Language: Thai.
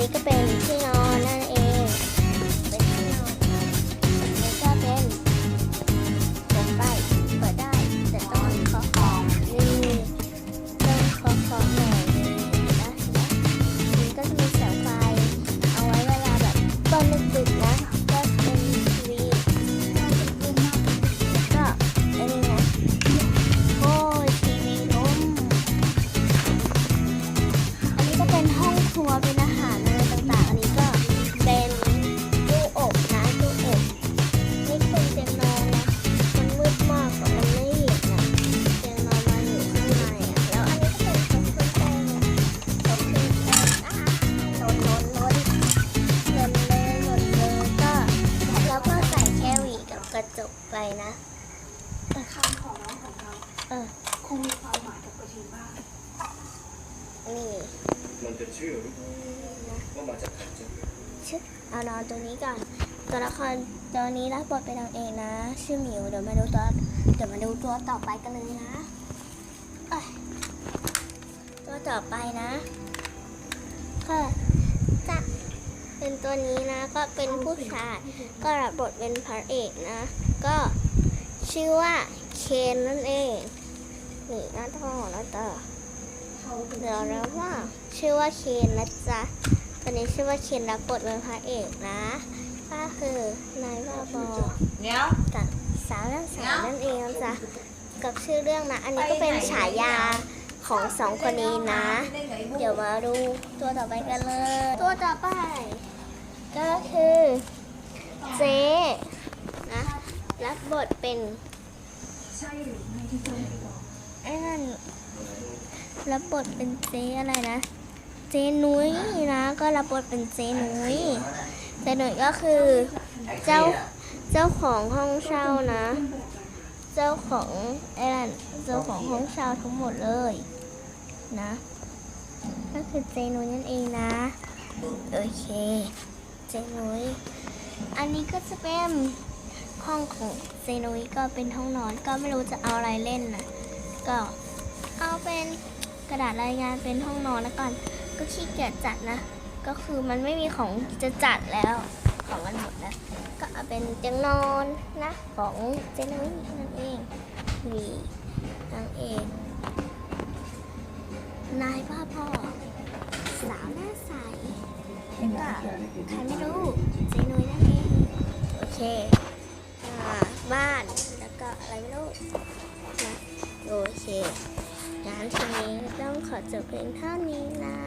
นี้ก็เป็นที่ นะคำของน้องของเราเออคงมีความหมายกับกระทิงบ้างนี่มันจะชื่อว่ามาจากใครจะชื่อเอานอนตัวนี้ก่อน ตัวละครตัวนี้รับบทเป็นนางเอกนะ ชื่อหมิว เดี๋ยวมาดูตัว เดี๋ยวมาดูตัวต่อไปกันเลยนะ ตัวต่อไปนะค่ะ เป็นตัวนี้นะก็เป็นผู้ชายก็รับบทเป็นพระเอกนะ ก็ชื่อว่าเคนนั่นเองนี่หน้าท้องหน้าตาเขาเป็นเดี๋ยวนะว่าชื่อว่าเคนนะจ๊ะตัวนี้ชื่อว่าเคนรับบทเป็นพระเอกนะก็คือนายบ้าบอเนี้ยกับสาวนั่งสาวนั่นเองนะจ๊ะกับชื่อเรื่องนะ อันนี้ก็เป็นฉายาของสองคนนี้นะ เดี๋ยวมาดูตัวต่อไปกันเลย ตัวต่อไป ก็คือเจ๊นะรับบทเป็นใช่หรือไม่ที่เจ้าไม่อกไอ้นั่นรับบทเป็นเจ๊อะไรนะ เจ๊นุ้ยนะ ก็รับบทเป็นเจ๊นุ้ยเจ๊นุ้ยก็คือเจ้าเจ้าของห้องเช่านะ เจ้าของไอ้นั่นเจ้าของห้องเช่าทั้งหมดเลยนะ ก็คือเจนุ้ยนั่นเองนะ โอเค เจนุยอันนี้ก็จะเป็นห้องของเจนุยก็เป็นห้องนอนก็ไม่รู้จะเอาอะไรเล่นนะก็เอาเป็นกระดาษรายงานเป็นห้องนอนแล้วก่อน ก็ขี้เกียจจัดนะ ก็คือมันไม่มีของจะจัดแล้วของมันหมดแล้วก็เอาเป็นเตียงนอนนะของเจนุยนั่นเองมีนางเอกนายพ่อพ่อ ใครไม่รู้เจนุ้ยนั่นเองโอเคอ่าบ้านแล้วก็อะไรไม่รู้นะโอเคงั้นทีนี้ต้องขอจบเพียงเท่านี้นะ